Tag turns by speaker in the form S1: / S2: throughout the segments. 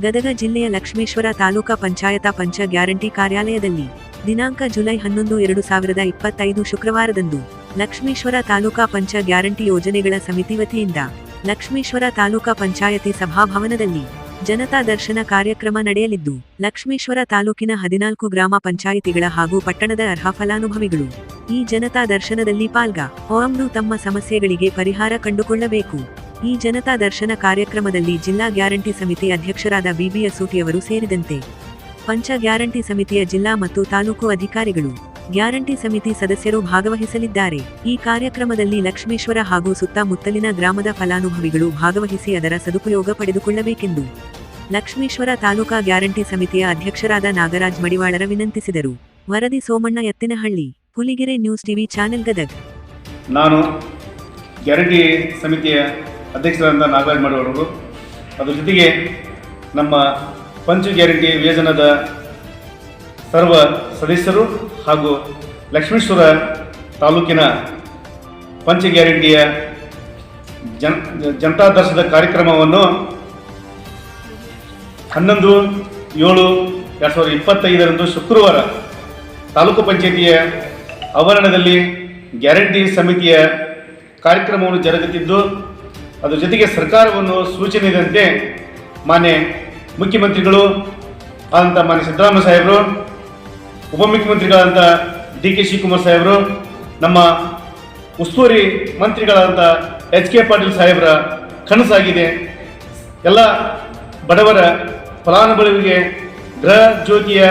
S1: ಗದಗ ಜಿಲ್ಲೆಯ ಲಕ್ಷ್ಮೇಶ್ವರ ತಾಲೂಕಾ ಪಂಚಾಯತ ಪಂಚ ಗ್ಯಾರಂಟಿ ಕಾರ್ಯಾಲಯದಲ್ಲಿ ದಿನಾಂಕ ಜುಲೈ ಹನ್ನೊಂದು ಎರಡು ಸಾವಿರದ ಇಪ್ಪತ್ತೈದು ಶುಕ್ರವಾರದಂದು ಲಕ್ಷ್ಮೇಶ್ವರ ತಾಲೂಕಾ ಪಂಚ ಗ್ಯಾರಂಟಿ ಯೋಜನೆಗಳ ಸಮಿತಿ ವತಿಯಿಂದ ಲಕ್ಷ್ಮೇಶ್ವರ ತಾಲೂಕಾ ಪಂಚಾಯತಿ ಸಭಾಭವನದಲ್ಲಿ ಜನತಾ ದರ್ಶನ ಕಾರ್ಯಕ್ರಮ ನಡೆಯಲಿದ್ದು, ಲಕ್ಷ್ಮೇಶ್ವರ ತಾಲೂಕಿನ ಹದಿನಾಲ್ಕು ಗ್ರಾಮ ಪಂಚಾಯಿತಿಗಳ ಹಾಗೂ ಪಟ್ಟಣದ ಅರ್ಹ ಫಲಾನುಭವಿಗಳು ಈ ಜನತಾ ದರ್ಶನದಲ್ಲಿ ಪಾಲ್ಗ ಓಂನು ತಮ್ಮ ಸಮಸ್ಯೆಗಳಿಗೆ ಪರಿಹಾರ ಕಂಡುಕೊಳ್ಳಬೇಕು. ಈ ಜನತಾ ದರ್ಶನ ಕಾರ್ಯಕ್ರಮದಲ್ಲಿ ಜಿಲ್ಲಾ ಗ್ಯಾರಂಟಿ ಸಮಿತಿ ಅಧ್ಯಕ್ಷರಾದ ಬಿಬಿ ಅಸೂಟಿಯವರು ಸೇರಿದಂತೆ ಪಂಚ ಗ್ಯಾರಂಟಿ ಸಮಿತಿಯ ಜಿಲ್ಲಾ ಮತ್ತು ತಾಲೂಕು ಅಧಿಕಾರಿಗಳು, ಗ್ಯಾರಂಟಿ ಸಮಿತಿ ಸದಸ್ಯರು ಭಾಗವಹಿಸಲಿದ್ದಾರೆ. ಈ ಕಾರ್ಯಕ್ರಮದಲ್ಲಿ ಲಕ್ಷ್ಮೇಶ್ವರ ಹಾಗೂ ಸುತ್ತಮುತ್ತಲಿನ ಗ್ರಾಮದ ಫಲಾನುಭವಿಗಳು ಭಾಗವಹಿಸಿ ಅದರ ಸದುಪಯೋಗ ಪಡೆದುಕೊಳ್ಳಬೇಕೆಂದು ಲಕ್ಷ್ಮೇಶ್ವರ ತಾಲೂಕಾ ಗ್ಯಾರಂಟಿ ಸಮಿತಿಯ ಅಧ್ಯಕ್ಷರಾದ ನಾಗರಾಜ್ ಮಡಿವಾಳರ ವಿನಂತಿಸಿದರು. ವರದಿ Somanna Ettinahalli. Huligere news TV channel Gadag.
S2: ನಾನು ಗ್ಯಾರಂಟಿ ಸಮಿತಿಯ ಅಧ್ಯಕ್ಷರಾದ ನಾಗರಾಜ್ ಮಾಡುವವರು ಅದರ ಜೊತೆಗೆ ನಮ್ಮ ಪಂಚ ಗ್ಯಾರಂಟಿ ಯೋಜನದ ಸರ್ವ ಸದಸ್ಯರು ಹಾಗೂ ಲಕ್ಷ್ಮೇಶ್ವರ ತಾಲೂಕಿನ ಪಂಚ ಗ್ಯಾರಂಟಿಯ ಜನ್ ಜನತಾ ದರ್ಶನದ ಕಾರ್ಯಕ್ರಮವನ್ನು ಹನ್ನೊಂದು ಏಳು ಎರಡು ಸಾವಿರದ ಇಪ್ಪತ್ತೈದರಂದು ಶುಕ್ರವಾರ ತಾಲೂಕು ಪಂಚಾಯತಿಯ ಆವರಣದಲ್ಲಿ ಗ್ಯಾರಂಟಿ ಸಮಿತಿಯ ಕಾರ್ಯಕ್ರಮವನ್ನು ಜರುಗುತ್ತಿದ್ದು ಅದರ ಜೊತೆಗೆ ಸರ್ಕಾರವನ್ನು ಸೂಚನೆದಂತೆ ಮಾನ್ಯ ಮುಖ್ಯಮಂತ್ರಿಗಳು ಆದಂಥ ಮಾನ್ಯ ಸಿದ್ದರಾಮಯ್ಯ ಸಾಹೇಬರು ಉಪಮುಖ್ಯಮಂತ್ರಿಗಳಾದಂಥ ಡಿ ಕೆ ಶಿವಕುಮಾರ್ ಸಾಹೇಬರು, ನಮ್ಮ ಉಸ್ತುವಾರಿ ಮಂತ್ರಿಗಳಾದಂಥ ಎಚ್ ಕೆ ಪಾಟೀಲ್ ಸಾಹೇಬರ ಕನಸಾಗಿದೆ. ಎಲ್ಲ ಬಡವರ ಫಲಾನುಭವಿಗೆ ಗೃಹ ಜ್ಯೋತಿಯ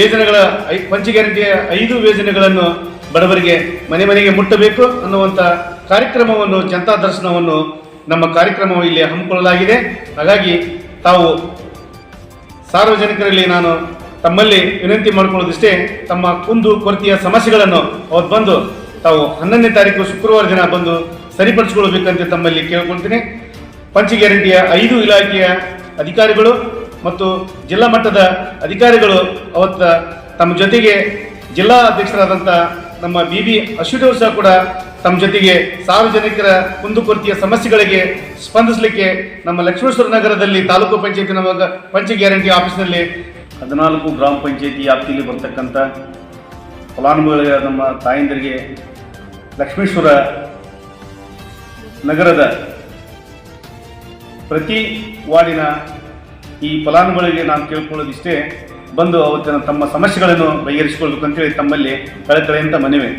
S2: ಯೋಜನೆಗಳ ಐ ಪಂಚ ಗ್ಯಾರಂಟಿಯ ಐದು ವೇತನಗಳನ್ನು ಬಡವರಿಗೆ ಮನೆ ಮನೆಗೆ ಮುಟ್ಟಬೇಕು ಅನ್ನುವಂಥ ಕಾರ್ಯಕ್ರಮವನ್ನು ಜನತಾ ದರ್ಶನವನ್ನು ನಮ್ಮ ಕಾರ್ಯಕ್ರಮವು ಇಲ್ಲಿ ಹಮ್ಮಿಕೊಳ್ಳಲಾಗಿದೆ. ಹಾಗಾಗಿ ತಾವು ಸಾರ್ವಜನಿಕರಲ್ಲಿ ನಾನು ತಮ್ಮಲ್ಲಿ ವಿನಂತಿ ಮಾಡಿಕೊಳ್ಳೋದಿಷ್ಟೇ, ತಮ್ಮ ಕುಂದು ಕೊರತೆಯ ಸಮಸ್ಯೆಗಳನ್ನು ಅವತ್ತು ಬಂದು ತಾವು ಹನ್ನೊಂದನೇ ತಾರೀಕು ಶುಕ್ರವಾರ ದಿನ ಬಂದು ಸರಿಪಡಿಸಿಕೊಳ್ಬೇಕಂತ ತಮ್ಮಲ್ಲಿ ಕೇಳ್ಕೊಳ್ತೀನಿ. ಪಂಚ ಗ್ಯಾರಂಟಿಯ ಐದು ಇಲಾಖೆಯ ಅಧಿಕಾರಿಗಳು ಮತ್ತು ಜಿಲ್ಲಾ ಮಟ್ಟದ ಅಧಿಕಾರಿಗಳು ಅವತ್ತ ತಮ್ಮ ಜೊತೆಗೆ ಜಿಲ್ಲಾ ಅಧ್ಯಕ್ಷರಾದಂಥ ನಮ್ಮ ಬಿ ಬಿ ಅಶ್ವಥ್ ಸಹ ಕೂಡ ತಮ್ಮ ಜೊತೆಗೆ ಸಾರ್ವಜನಿಕರ ಕುಂದುಕೊರತೆಯ ಸಮಸ್ಯೆಗಳಿಗೆ ಸ್ಪಂದಿಸಲಿಕ್ಕೆ ನಮ್ಮ ಲಕ್ಷ್ಮೇಶ್ವರ ನಗರದಲ್ಲಿ ತಾಲೂಕು ಪಂಚಾಯತಿ ನಮ್ಮ ಪಂಚ ಗ್ಯಾರಂಟಿ ಆಫೀಸ್ನಲ್ಲಿ ಹದಿನಾಲ್ಕು ಗ್ರಾಮ ಪಂಚಾಯತಿ ವ್ಯಾಪ್ತಿಯಲ್ಲಿ ಬರ್ತಕ್ಕಂಥ ಫಲಾನುಭವಿಗಳ ನಮ್ಮ ತಾಯಂದರಿಗೆ ಲಕ್ಷ್ಮೇಶ್ವರ ನಗರದ ಪ್ರತಿ ವಾರ್ಡಿನ ಈ ಫಲಾನುಭವಿಗಳಿಗೆ ನಾನು ಕೇಳ್ಕೊಳ್ಳೋದಿಷ್ಟೇ ಬಂದು ಅವತ್ತಿನ ತಮ್ಮ ಸಮಸ್ಯೆಗಳನ್ನು ಬಗೆಹರಿಸಿಕೊಳ್ಬೇಕು ಅಂತೇಳಿ ತಮ್ಮಲ್ಲಿ ಕಳೆಯಂತ ಮನವಿ.